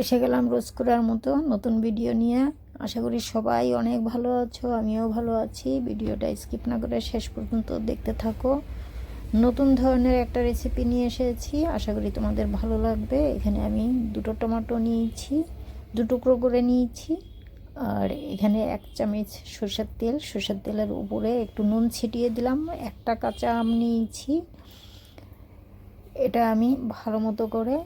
এসে গেলাম রোজ করার মতো নতুন ভিডিও নিয়ে। আশা করি সবাই অনেক ভালো আছো, আমিও ভালো আছি। ভিডিওটা স্কিপ না করে শেষ পর্যন্ত দেখতে থাকো। নতুন ধরনের একটা রেসিপি নিয়ে এসেছি, আশা করি তোমাদের ভালো লাগবে। এখানে আমি দুটো টমেটো নিয়েছি, দু টুকরো করে নিয়েছি, আর এখানে এক চামচ সর্ষের তেল। সর্ষের তেলের উপরে একটু নুন ছিটিয়ে দিলাম। একটা কাঁচা আম নিয়েছি। এটা আমি ভালো মতো করে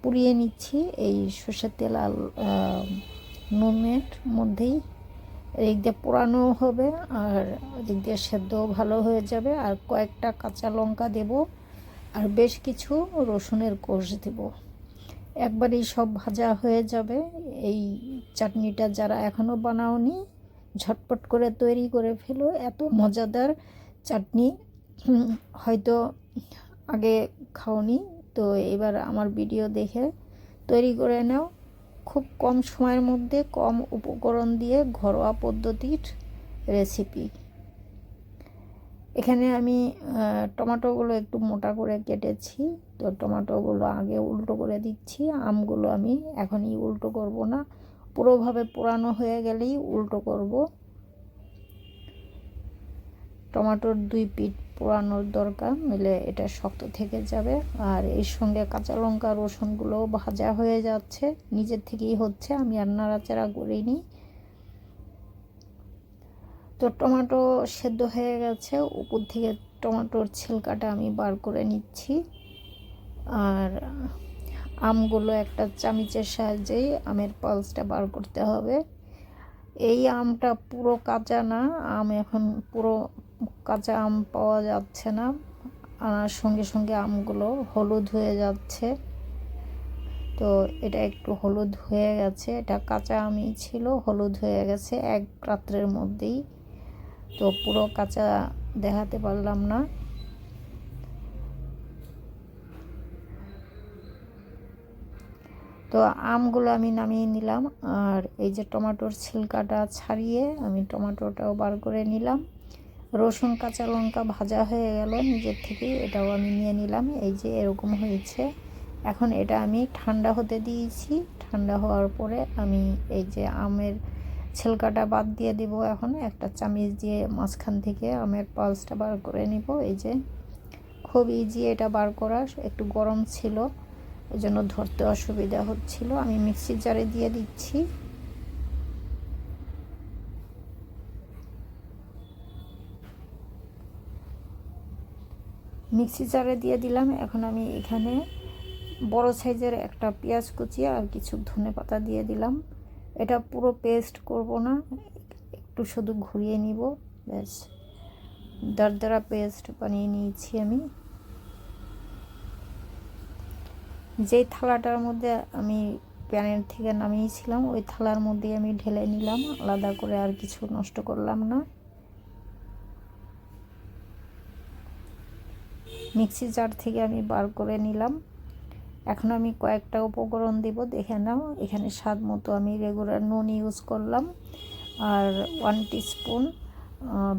পুড়িয়ে নিচ্ছি। এই সর্ষের তেল আর নুনের মধ্যেই এদিক দিয়ে পোড়ানো হবে আর এদিক দিয়ে সেদ্ধও ভালো হয়ে যাবে। আর কয়েকটা কাঁচা লঙ্কা দেব আর বেশ কিছু রসুনের কোষ দেব। একবারেই সব ভাজা হয়ে যাবে। এই চাটনিটা যারা এখনও বানাওনি, ঝটপট করে তৈরি করে ফেলো। এত মজাদার চাটনি হয়তো আগে খাওনি, তো এবার আমার ভিডিও দেখে তৈরি করে নাও। খুব কম সময়ের মধ্যে, কম উপকরণ দিয়ে ঘরোয়া পদ্ধতির রেসিপি এখানে আমি টমেটোগুলো একটু মোটা করে কেটেছি, তো টমেটোগুলো আগে উল্টো করে দিচ্ছি। আমগুলো আমি এখনই উল্টো করব না, পুরোভাবে পোড়ানো হয়ে গেলেই উল্টো করব। টমেটোর দুই পিঠ পোড়ানোর দরকার, নইলে এটা শক্ত থেকে যাবে। আর এর সঙ্গে কাঁচা লঙ্কা, রসুনগুলোও ভাজা হয়ে যাচ্ছে। নিজের থেকেই হচ্ছে, আমি আর নাড়াচাড়া করিনি। তো টমেটো সেদ্ধ হয়ে গেছে। উপর থেকে টমেটোর ছিলকাটা আমি বার করে নিচ্ছি। আর আমগুলো একটা চামিচের সাহায্যেই আমের পালসটা বার করতে হবে। এই আমটা পুরো কাঁচা না, আম এখন পুরো কাঁচা আম পাওয়া যাচ্ছে না। আনার সঙ্গে সঙ্গে আমগুলো হলুদ হয়ে যাচ্ছে। তো এটা একটু হলুদ হয়ে গেছে। এটা কাঁচা আমই ছিল, হলুদ হয়ে গেছে এক রাত্রের মধ্যেই। তো পুরো কাঁচা দেখাতে পারলাম না। তো আমগুলো আমি নামিয়ে নিলাম। আর এই যে টমেটোর ছিলকাটা ছাড়িয়ে আমি টমেটোটাও বার করে নিলাম। রসুন, কাঁচা লঙ্কা ভাজা হয়ে গেল, নিজের থেকেই এটাও আমি নিয়ে নিলাম, এই যে এরকম হয়েছে। এখন এটা আমি ঠান্ডা হতে দিয়েছি, ঠান্ডা হওয়ার পরে আমি এই যে আমের ছেলকাটা বাদ দিয়ে দিব এখন, একটা চামিচ দিয়ে মাঝখান থেকে আমের পালসটা বার করে নিব, এই যে খুব ইজি এটা বার করা, একটু গরম ছিল ওই জন্য ধরতে অসুবিধা হচ্ছিল। আমি মিক্সির জারে দিয়ে দিচ্ছি। মিক্সি জারে দিয়ে দিলাম। এখন আমি এখানে বড় সাইজের একটা পেঁয়াজ কুচি আর কিছু ধনে পাতা দিয়ে দিলাম। এটা পুরো পেস্ট করব না, একটু শুধু ঘুরিয়ে নিব, ব্যাস। দারদারা পেস্ট বানিয়ে নিয়েছি আমি। যেই থালাটার মধ্যে আমি প্যানের থেকে নামিয়েছিলাম, ওই থালার মধ্যে আমি ঢেলে নিলাম, আলাদা করে আর কিছু নষ্ট করলাম না। মিক্সি জার থেকে আমি বার করে নিলাম। এখন আমি কয়েকটা উপকরণ দেব, দেখে নাও। এখানে স্বাদ মতো আমি রেগুলার নুন ইউজ করলাম। আর ওয়ান স্পুন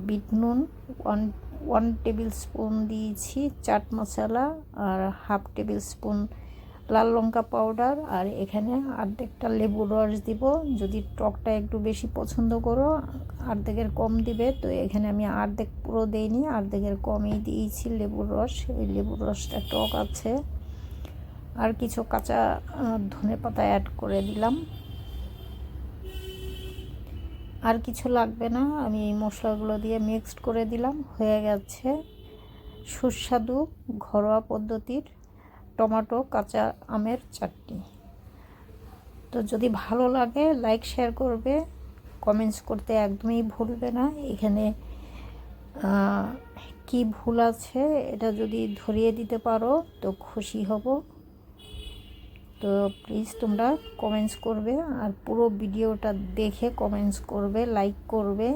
বিট নুন ওয়ান ওয়ান টেবিল স্পুন দিয়েছি চাট মশলা, আর হাফ টেবিল স্পুন লাল লঙ্কা পাউডার আর এখানে অর্ধেকটা লেবুর রস দিব। যদি টকটা একটু বেশি পছন্দ করো অর্ধেকের কম দিবে। তো এখানে আমি অর্ধেক পুরো দিইনি অর্ধেকের কমই দিয়েছি লেবুর রস। ওই লেবুর রসটা টক আছে। আর কিছু কাঁচা ধনে পাতা অ্যাড করে দিলাম। আর কিছু লাগবে না, আমি এই মশলাগুলো দিয়ে মিক্সড করে দিলাম। হয়ে গেছে সুস্বাদু ঘরোয়া পদ্ধতির টমেটো, কাঁচা আমের চাটনি। তো যদি ভালো লাগে লাইক শেয়ার করবে কমেন্টস করতে একদমই ভুলবে না। এখানে কি ভুল আছে এটা যদি ধরিয়ে দিতে পারো, তো খুশি হব। তো প্লিজ তোমরা কমেন্টস করবে, আর পুরো ভিডিওটা দেখে কমেন্টস করবে লাইক করবে।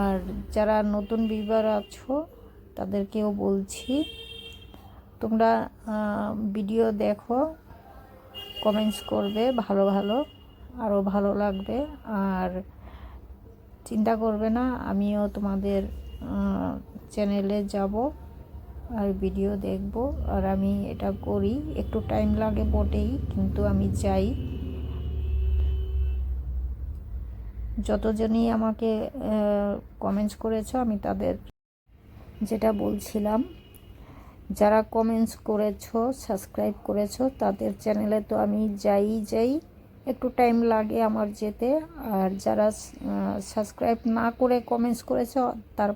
আর যারা নতুন বিবার আছো, তাদেরকেও বলছি তোমরা ভিডিও দেখো কমেন্টস করবে, ভালো ভালো আরও ভালো লাগবে। আর চিন্তা করবে না, আমিও তোমাদের চ্যানেলে যাব, আর ভিডিও দেখব। আর আমি এটা করি, একটু টাইম লাগে বটেই, কিন্তু আমি যাই যতজনই আমাকে কমেন্টস করেছ, আমি তাদের যেটা বলছিলাম যারা কমেন্টস করেছ সাবস্ক্রাইব করেছ, তাদের চ্যানেলে তো আমি যাই যাই একটু টাইম লাগে আমার যেতে। আর যারা সাবস্ক্রাইব না করে কমেন্টস করেছ, তার,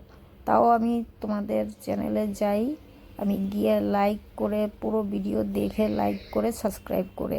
তাও আমি তোমাদের চ্যানেলে যাই। আমি গিয়ে লাইক করে পুরো ভিডিও দেখে লাইক করে সাবস্ক্রাইব করে